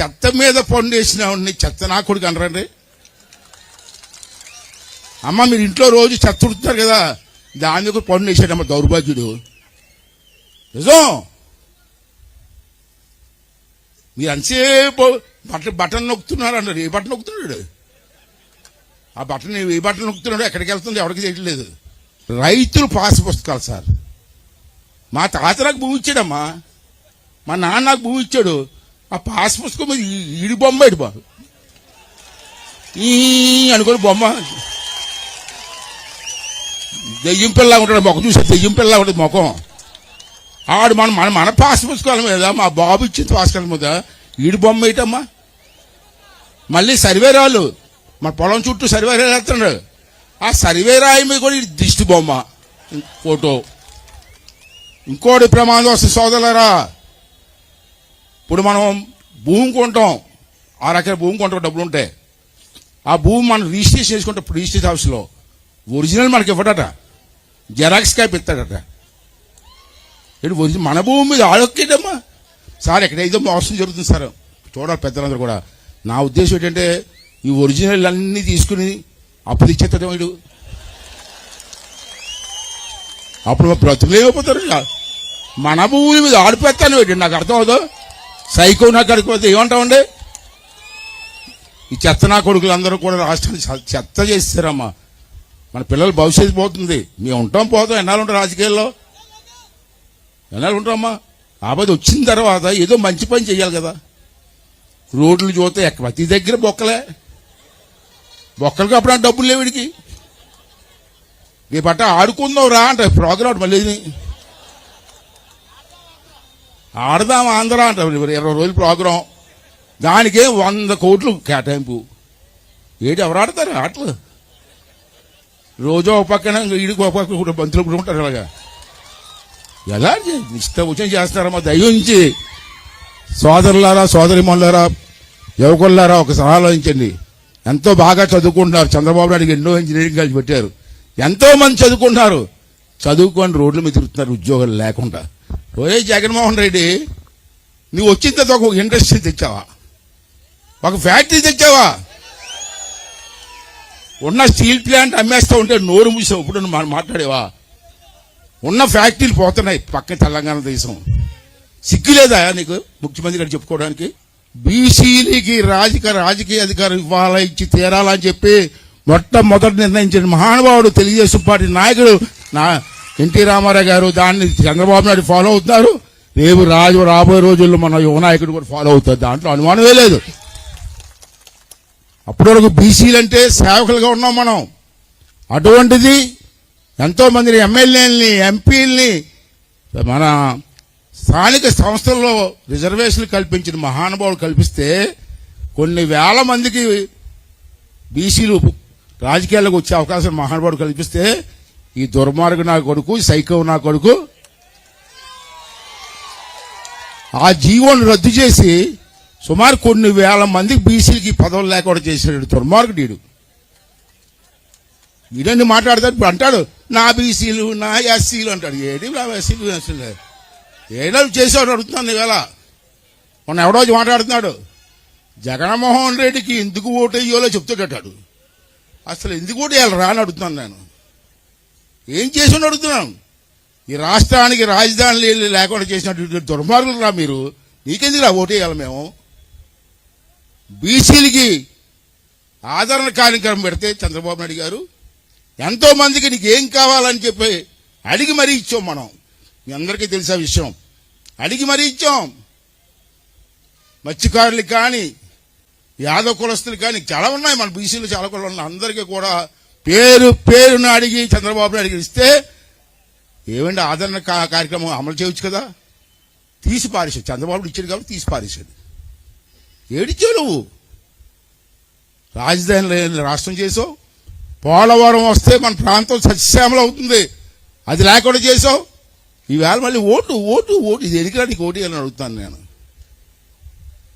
చెత్త మీద పండు వేసిన వాడిని చెత్త నా కొడుకు అనరండి. అమ్మ మీరు ఇంట్లో రోజు చెత్త ఉడుతున్నారు కదా. దాని మీద పండు వేసాడమ్మ దౌర్భాగ్యుడు. నిజం? మీరు అంతసేపు బట్ట బటన్ నొక్కుతున్నారు అన్నారు ఏ బటన్ నొక్కుతున్నాడు? ఆ బటన్ ఏ బటన్ నొక్కుతున్నాడు ఎక్కడికి వెళ్తుంది ఎవరికి చేయట్లేదు రైతులు పాస్ పుస్తకాలు సార్. మా తాత నాకు భూమి ఇచ్చాడమ్మా. మా నాన్న నాకు భూమి ఇచ్చాడు. ఆ పాస్ పుస్తకం ఈ- ఈడి బొమ్మ ఇటు బాబు. ఈ అనుకుని బొమ్మ. దెయ్యం పిల్ల ఉంటాడు మొక్క చూసి దెయ్యం పిల్ల ఉంటుంది ముఖం. ఆడు మన మన మన పాస్ పుస్తకాల మీద మా బాబు ఇచ్చిన పుస్తకాల మీద ఈడి బొమ్మ ఏటమ్మా మళ్ళీ సర్వేరాలు మన పొలం చుట్టూ సర్వేరాలు వేస్తున్నాడు. ఆ సర్వేరాయి మీద కూడా దిష్టి బొమ్మ. ఫోటో. ఇంకోటి ప్రమాదం వస్తుంది సోదరులరా. ఇప్పుడు మనం భూమి కొంటాం. ఆరు రకాల భూమి కొంటాం డబ్బులు ఉంటే. ఆ భూమి మనం రిజిస్ట్రేషన్ చేసుకుంటాం రిజిస్ట్రేషన్ ఆఫీస్లో. ఒరిజినల్ మనకి ఇవ్వడట. జెరాక్స్ కాపీ ఇస్తాడట. ఇటు ఒరిజినల్ మన భూమి మీద ఆడొక్కేటమ్మా. సార్ ఎక్కడ ఏదో మోసం జరుగుతుంది సార్. చూడాలి పెద్దలందరూ కూడా. నా ఉద్దేశం ఏంటంటే ఈ ఒరిజినల్ అన్నీ తీసుకుని అప్పుడు ఇచ్చేస్తాడు వీడు. అప్పుడు మా మన భూమి మీద ఆడిపోతాను ఏంటి నాకు అర్థం అవుతుంది సైకో నాకు అడిగిపోతే ఏమంటామండి ఈ చెత్త నా కొడుకులు అందరూ కూడా రాష్ట్రాన్ని చెత్త చేస్తారమ్మా. మన పిల్లల భవిష్యత్తు పోతుంది. మేము ఉంటాం పోతాం. ఎన్నాళ్ళు ఉంటాం రాజకీయాల్లో? ఎన్నాళ్ళు ఉంటామమ్మా ఆపద వచ్చిన తర్వాత ఏదో మంచి పని చేయాలి కదా. రోడ్లు చూస్తే ప్రతి దగ్గర బొక్కలే. బొక్కలకి అప్పుడు డబ్బులు లేవు వీడికి. రేపు ఆడుకుందాం రా అంట ప్రోగ్రామ్ మళ్ళీ ఆడదాం ఆంధ్ర అంట ఇరవై రోజుల ప్రోగ్రాం. దానికే వంద కోట్లు కేటాయింపు. ఏంటి ఎవరు ఆడతారు? ఆటలు. రోజు ఒక పక్కన ఈడికి ఒక పక్కన కూడా బంతులు కూడా ఉంటారు అలాగా. ఎలా ఇష్టం వచ్చిన చేస్తారమ్మా దయించి సోదరులారా సోదరిమణులారా యువకులారా ఒకసారి ఆలోచించండి. ఎంతో బాగా చదువుకుంటున్నారు. చంద్రబాబు నాయుడు ఎన్నో ఇంజనీరింగ్ కలిసి పెట్టారు. ఎంతో మంది చదువుకుంటున్నారు. చదువుకొని రోడ్ల మీద తిరుగుతున్నారు ఉద్యోగాలు లేకుండా. ఒరే జగన్మోహన్ రెడ్డి నువ్వు వచ్చిన తర్వాత ఒక ఇండస్ట్రీ తెచ్చావా? ఒక ఫ్యాక్టరీ తెచ్చావా? ఉన్న స్టీల్ ప్లాంట్ అమ్మేస్తా ఉంటే నోరు మూసావు ఇప్పుడు మనం మా- మాట్లాడేవా? ఉన్న ఫ్యాక్టరీలు పోతున్నాయి పక్క తెలంగాణ దేశం. సిగ్గులేదా నీకు ముఖ్యమంత్రి గారు చెప్పుకోవడానికి? బీసీలకి రాజకీయ రాజకీయ అధికారం ఇవ్వాలా ఇచ్చి తీరాలని చెప్పి మొట్టమొదటి నిర్ణయించిన మహానుభావుడు తెలుగుదేశం పార్టీ నాయకుడు నా ఎన్టీ రామారావు గారు దాన్ని చంద్రబాబు నాయుడు ఫాలో అవుతున్నారు. రేపు రాజు రాబోయే రోజుల్లో మన యువనాయకుడు కూడా ఫాలో అవుతారు దాంట్లో అనుమానమే లేదు. అప్పటి వరకు బీసీలు అంటే సేవకులుగా ఉన్నాం మనం. అటువంటిది ఎంతోమంది ఎమ్మెల్యేలని ఎంపీలని మన స్థానిక సంస్థల్లో రిజర్వేషన్లు కల్పించిన మహానుభావులు కల్పిస్తే కొన్ని వేల మందికి బీసీలు రాజకీయాల్లోకి వచ్చే అవకాశం మహానుభావుడు కల్పిస్తే ఈ దుర్మార్గు నా కొడుకు సైకో నా కొడుకు. ఆ జీవోను రద్దు చేసి సుమారు కొన్ని వేల మందికి బీసీలకి పదవులు లేకుండా చేశాడు దుర్మార్గుడు వీడన్ని మాట్లాడతాడు? ఇప్పుడు అంటాడు నా బీసీలు నా ఎస్సీలు అంటాడు. ఏడి నా ఎస్సీలు ఎస్సీలు. ఏడాది చేసాడు అడుగుతున్నాను ఇవాళ మొన్న ఎవడో మాట్లాడుతున్నాడు జగన్మోహన్ రెడ్డికి ఎందుకు ఓటు వేయాలో చెప్తాడటాడు అసలు ఎందుకు ఓటు వేయాలి రా అని అడుగుతున్నాను నేను. ఏం చేసి అడుగుతున్నాం ఈ రాష్ట్రానికి రాజధాని లేకుండా చేసినటువంటి దుర్మార్గులు రా మీరు. నీకెందుకు రా ఓటు వేయాలి మేము? బీసీలకి ఆదరణ కార్యక్రమం పెడితే చంద్రబాబు నాయుడు గారు ఎంతో మందికి నీకు ఏం కావాలని చెప్పి అడిగి మరీ ఇచ్చాం మనం. మీ అందరికీ తెలిసే విషయం? అడిగి మరీ ఇచ్చాం. మత్స్యకారులకు కానీ యాదవ కులస్తులు కానీ చాలా ఉన్నాయి మన బీసీలు చాలా కూడా ఉన్నాయి. అందరికీ కూడా పేరు పేరును అడిగి చంద్రబాబు అడిగి ఇస్తే ఏమండి ఆదరణ కార్యక్రమం అమలు చేయొచ్చు కదా? తీసి పారేసాడు చంద్రబాబు ఇచ్చాడు కాబట్టి తీసి పారేశాడు. ఏడిచావు నువ్వు? రాజధాని లేని రాష్ట్రం చేసావు. పోలవరం వస్తే మన ప్రాంతం సస్యశ్యామలం అవుతుంది. అది లేకుండా చేసావు. ఈవేళ మళ్ళీ ఓటు ఓటు ఓటు. ఇది ఎదిగిరా నీకు ఓటు అని అడుగుతాను నేను?